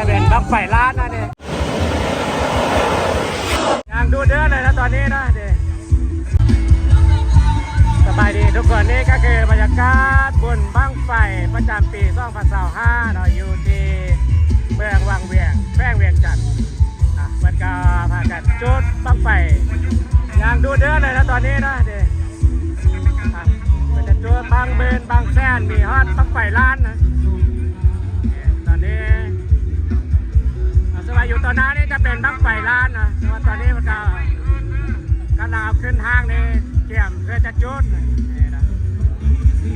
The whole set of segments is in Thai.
จะเป็นบังไฟล้านนะเนี่ยยังดูเดือเลยนะตอนนี้นะเด็สบายดีทุกคนนี่ก็คือบรรยากาศบุญบังไฟประจำปี2025เราอยู่ที่เมืองวังเวียงแป้งเวียงจันทร์อะมันก็พากันจุดบังไฟยังดูเดือเลยนะตอนนี้นะเดอะมันจะจุดบางเบนบางแสนมีฮอตบังไฟล้านนะ อ่าอยู่ตอนนั้นนี่จะเป็นบั้งไฟล้านนะแต่ว่าตอนนี้มันก็กำลังเอาขึ้นห้างนี่เกี่ยมเพื่อจะจุดนี่นะ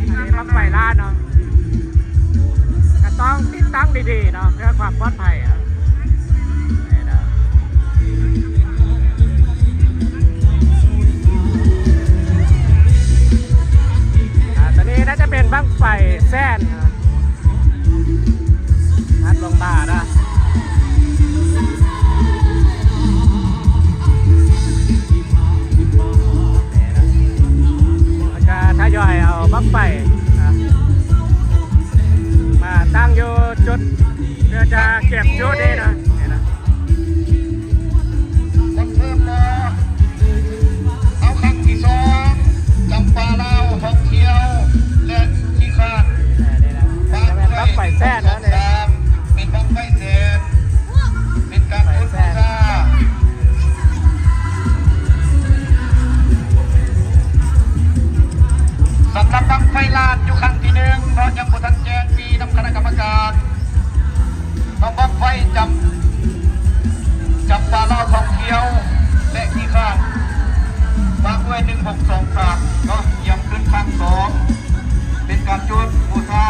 อันนี้บั้งไฟล้านเนาะก็ต้องติดตั้งดีๆเนาะเพื่อความปลอดภัยอะน่าตอนนี้น่าจะเป็นบั้งไฟแซนนะนัดลงตานะานอยู่ครั้งที่หนึ่งเพราะยังบุทันแจ้งปีนำคณะกรรมการต้องบังไฟจับจับปลาเล่าทองเที่ยว และที่ข้างวางไว้หนึ่งหกสองสามก็ยังขึ้นครั้งสองเป็นการจุดบูชา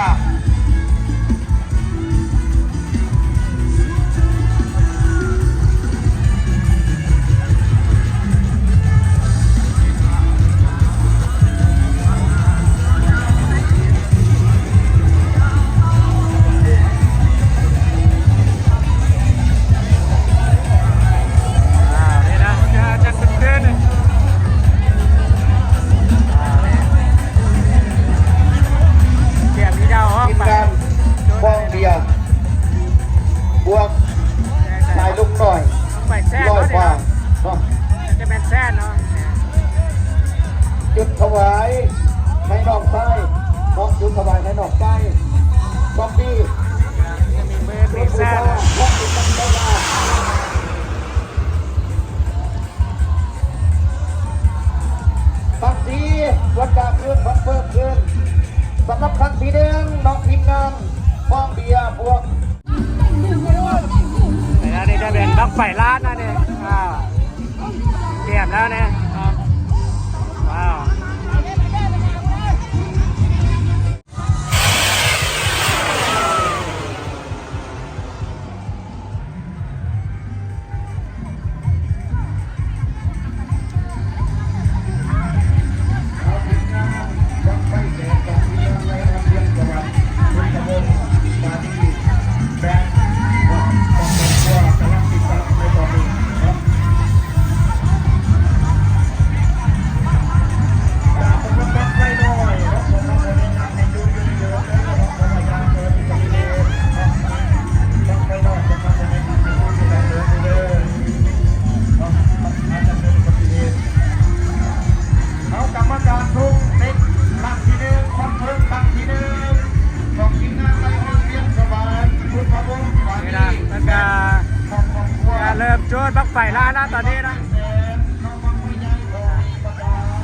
ล้านนะตอนนี้นะ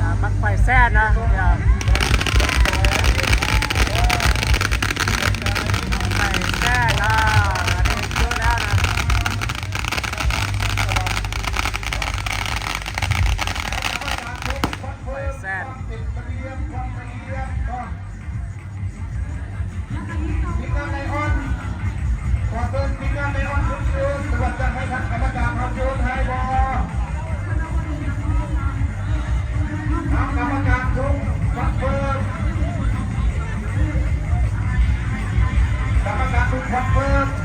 อ่าบักไฟแซ่นะ Come on.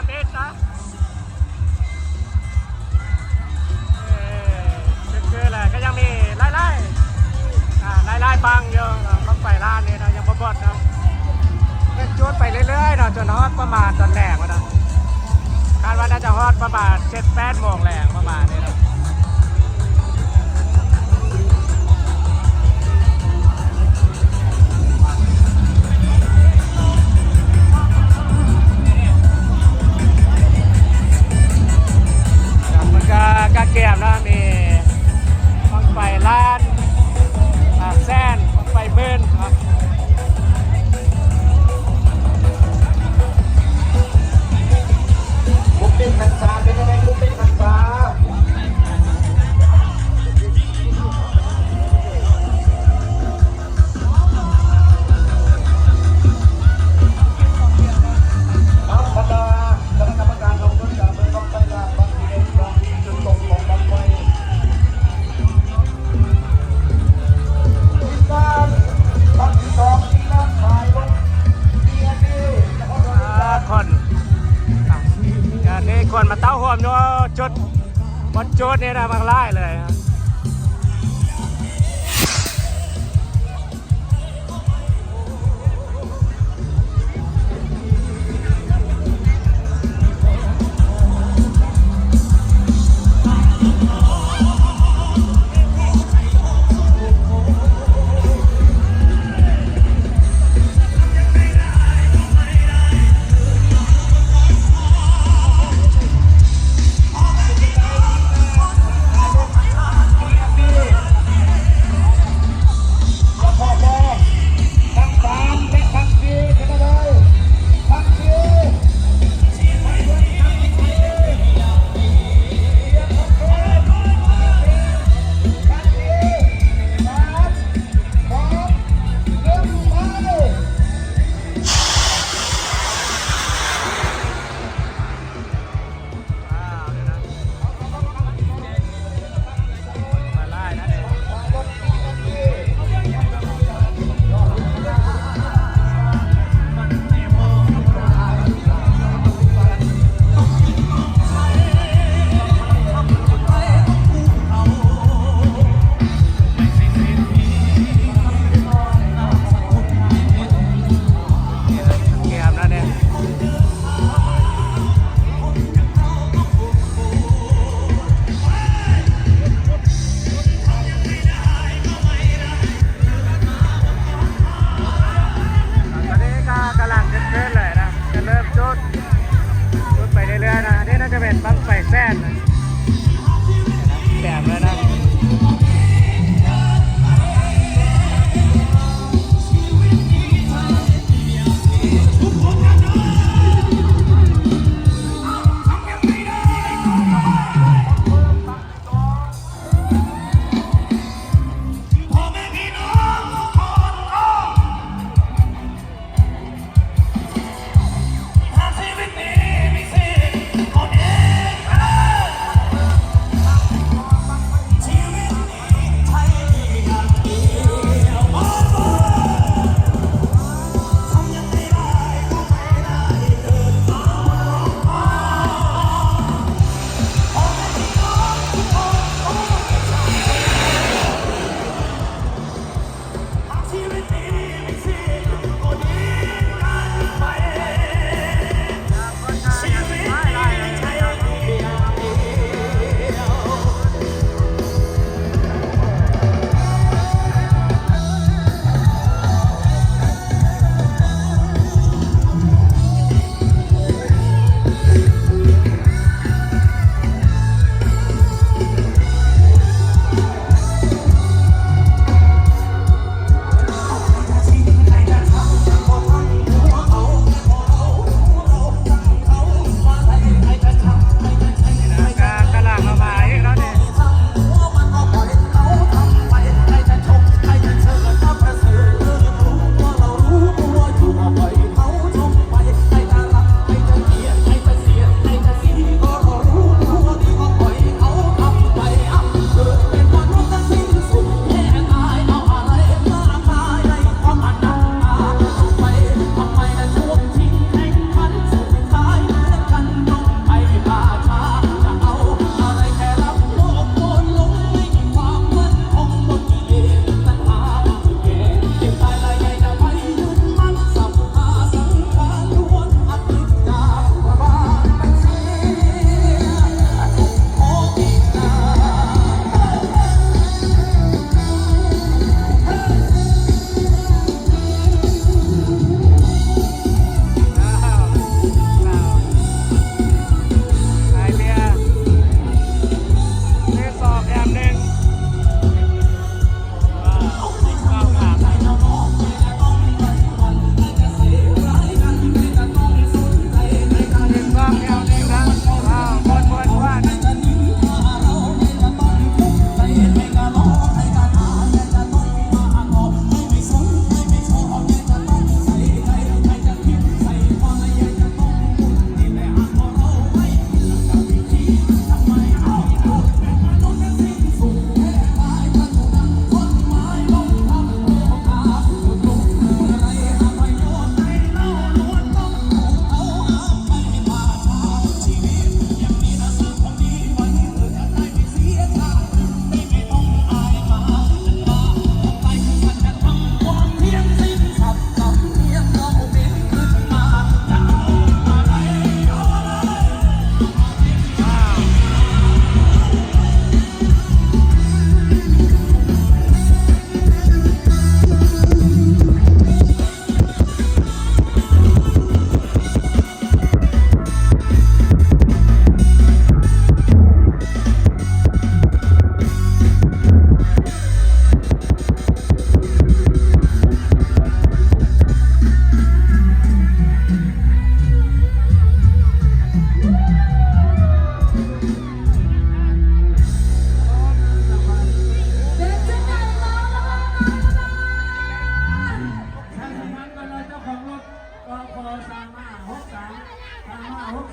cabeza. Trước kia là cái giang này lai lai. À, lai lai bằng giờ không phải lan này nó ยัง bật bật đâu. Cái chuốt phải lên lưới nó cho nó có mà tuần lẻ mà đó. คาดว่าน่าจะฮอดประมาณเจ็ดแปดโมงแรงประมาณนี้นะ namin. คนโชุดนี่ยนะบางไล่เลยครับ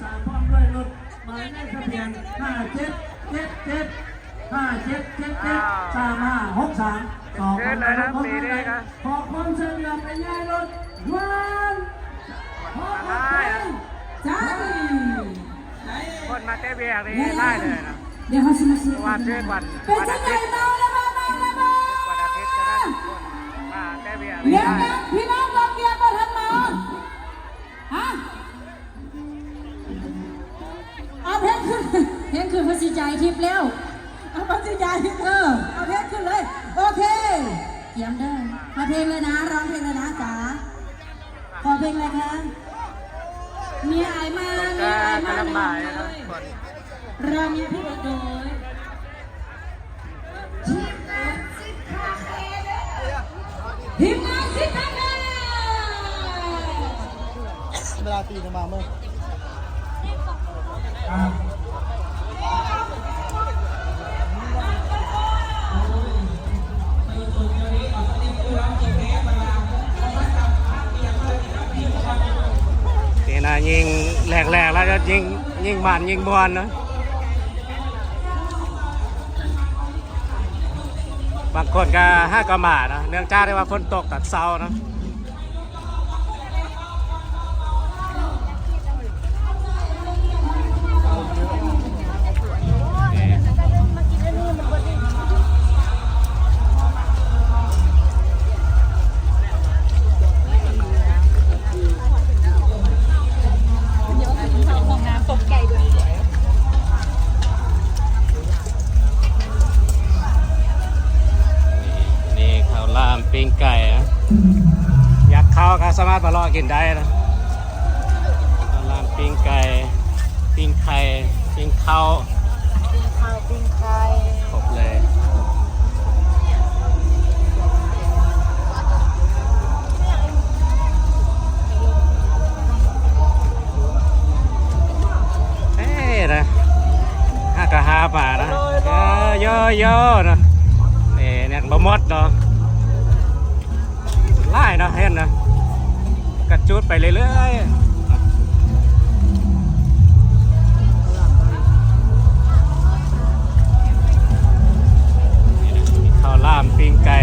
สามพร้อมด้วยรถหมายเลขทะเบียนห้าเจ็ดเจ็ดเจ็ดห้าเจ็ดเจ็ดเจ็ดสามห้าหกสามสองพันลยนะปีนี้นะขอบคุณเสนอไปย่ายรถวันหกพันจ้าคนมาเต้เบียร์นี่ได้เลยนะเดี๋ยวเขาสมัครวันเช้วันเป็นจังไงเมาแล้วมาเมาแล้วมาวันอาทิตย์จะได้คนมาเต้เบียกนี่ได้ เพชรขึ้นภาษีจ่ายทิพย์แล้วเอาภาษีจ่ายทิพย์เออเอาเพชรขึ้นเลย โอเคเตรียมเด้อมาเพลงเลยนะ ร้องเพลงเลยนะจ๋าขอเพลงอะไรคะเมียอายมาคนเมียอายมากำลังเลบ่ายยนะคนเรามีพี่โดยทีมงานสิคาเฟ่เวลาตีจะมาเมื่อ ยิงยิงบานยิงบอลนะบางคนก็ห้ากระหมานะเนื่องจากได้ว่าฝนตกตัดเสานะากเข้าก็สามารถมาลองกินได้นะข้าวลามปิ้งไก่ปิ้งไข่ปิ้งข้าวข้าวปิ้งไก่ครบเลยเอ้นะห้ากะห้าป่านะเยอะเยอะเยอะนะนี่เนี่ยบะมดเนาะไล่เนาะเห็นนะกระ จุดไปเรื่อยๆข้าวล่ามปิ้งไก่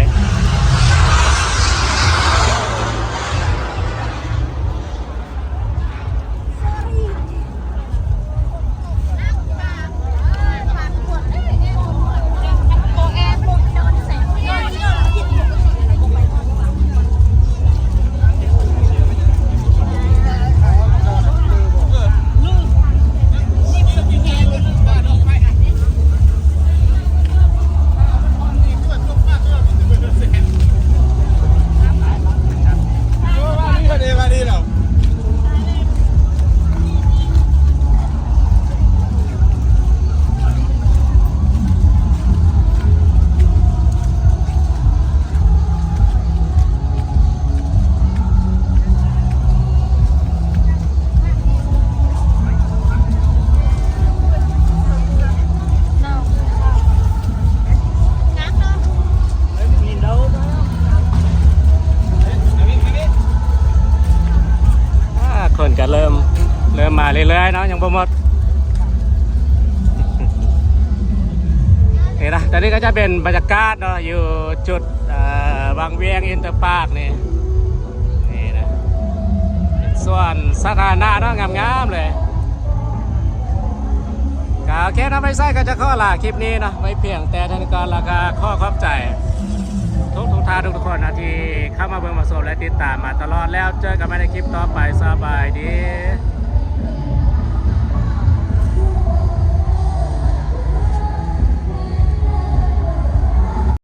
ริ่มมาเรื่อยๆเนาะยังบ่หมดนี่นะตอนนี้ก็จะเป็นบรรยากาศเนาะอยู่จุดบางเวียงอินเตอร์พาร์คนี่นี่นะส่วนสาธารณะเนาะงามๆเลยก็โอเคนะไม่ใช่ก็จะข้อลาคลิปนี้เนาะไว้เพียงแต่เทานการราคาข้อขอบใจทุกทุกท่านทุกๆคนนะที่เข้ามาเบิ่งมาชมและติดตามมาตลอดแล้วเจอกันใหม่ในคลิปต่อไปสบายดี